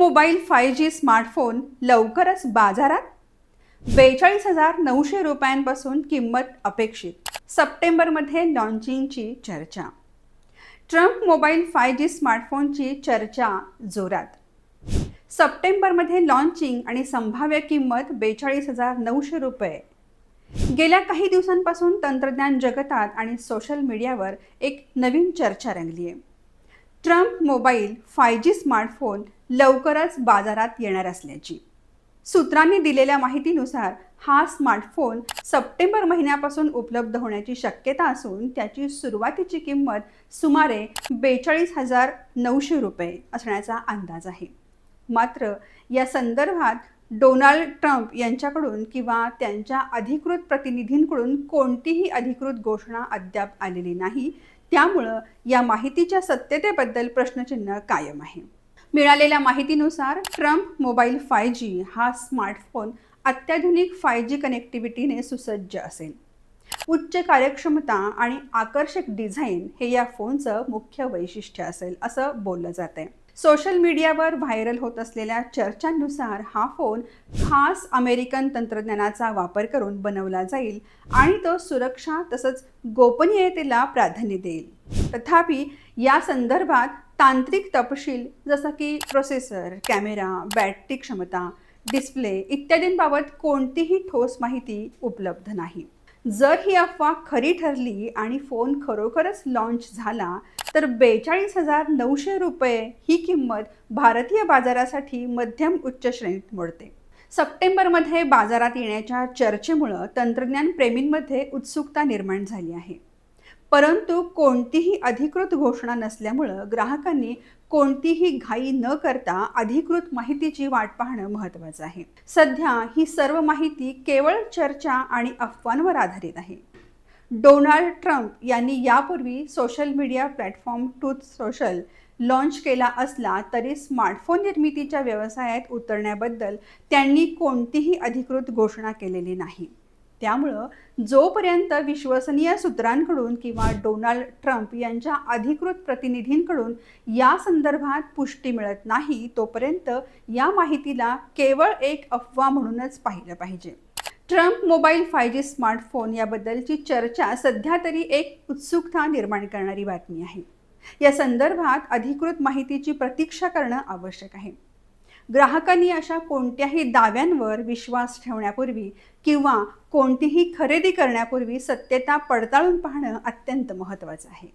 Mobile five G smartphone लवकरच बाजारात? बेचाळीस हजार नऊशे रुपयांपासून किंमत अपेक्षित. सप्टेंबरमध्ये लॉन्चिंगची चर्चा. ट्रम्प मोबाईल फाय जी स्मार्टफोनची चर्चा जोरात. सप्टेंबरमध्ये लॉन्चिंग आणि संभाव्य किंमत बेचाळीस हजार नऊशे रुपये. गेल्या काही दिवसांपासून तंत्रज्ञान जगतात आणि सोशल मीडियावर एक नवीन चर्चा रंगली आहे Trump mobile five G smartphone लवकरच बाजारात येणार असल्याची. सूत्रांनी दिलेल्या माहितीनुसार हा स्मार्टफोन सप्टेंबर महिन्यापासून उपलब्ध होण्याची शक्यता असून त्याची सुरुवातीची किंमत सुमारे बेचाळीस हजार नऊशे रुपये असण्याचा अंदाज आहे. मात्र या संदर्भात डोनाल्ड ट्रम्प यांच्याकडून किंवा त्यांच्या अधिकृत प्रतिनिधींकडून कोणतीही अधिकृत घोषणा अद्याप आलेली नाही त्यामुळं या माहितीच्या सत्यतेबद्दल प्रश्नचिन्ह कायम आहे. मिळालेल्या माहितीनुसार ट्रम्प मोबाईल फाय जी हा स्मार्टफोन अत्याधुनिक फाय जी कनेक्टिव्हिटीने सुसज्ज असेल. उच्च कार्यक्षमता आणि आकर्षक डिझाईन हे या फोनचं मुख्य वैशिष्ट्य असेल असं बोललं जात आहे सोशल मीडियावर व्हायरल होत असलेल्या चर्चांनुसार हा फोन खास अमेरिकन तंत्रज्ञानाचा वापर करून बनवला जाईल आणि तो सुरक्षा तसंच गोपनीयतेला प्राधान्य देईल. तथापि या संदर्भात तांत्रिक तपशील जसं की प्रोसेसर कॅमेरा बॅटरी क्षमता डिस्प्ले इत्यादींबाबत कोणतीही ठोस माहिती उपलब्ध नाही. जर ही अफवा खरी ठरली आणि फोन खरोखरच लॉन्च झाला तर बेचाळीस हजार नऊशे रुपये ही किंमत भारतीय बाजारासाठी मध्यम उच्च श्रेणीत मोडते. सप्टेंबरमध्ये बाजारात येण्याच्या चर्चेमुळं तंत्रज्ञान प्रेमींमध्ये उत्सुकता निर्माण झाली आहे. परंतु कोणतीही अधिकृत घोषणा नसल्यामुळं ग्राहकांनी कोणतीही घाई न करता अधिकृत माहितीची वाट पाहणं महत्त्वाचं आहे. सध्या ही सर्व माहिती केवळ चर्चा आणि अफवांवर आधारित आहे. डोनाल्ड ट्रम्प यांनी यापूर्वी सोशल मीडिया प्लॅटफॉर्म टूथ सोशल लॉन्च केला असला तरी स्मार्टफोन निर्मितीच्या व्यवसायात उतरण्याबद्दल त्यांनी कोणतीही अधिकृत घोषणा केलेली नाही. त्यामुळं जोपर्यंत विश्वसनीय सूत्रांकडून किंवा डोनाल्ड ट्रम्प यांच्या अधिकृत प्रतिनिधींकडून या संदर्भात पुष्टी मिळत नाही तोपर्यंत या माहितीला केवळ एक अफवा म्हणूनच पाहिलं पाहिजे. Trump mobile five G smartphone याबद्दलची चर्चा सध्या तरी एक उत्सुकता निर्माण करणारी बातमी आहे. या संदर्भात अधिकृत माहितीची प्रतीक्षा करणं आवश्यक आहे. ग्राहकांनी अशा कोणत्याही दाव्यांवर विश्वास ठेवण्यापूर्वी किंवा कोणतीही खरेदी करण्यापूर्वी सत्यता पडताळून पाहणं अत्यंत महत्त्वाचं आहे.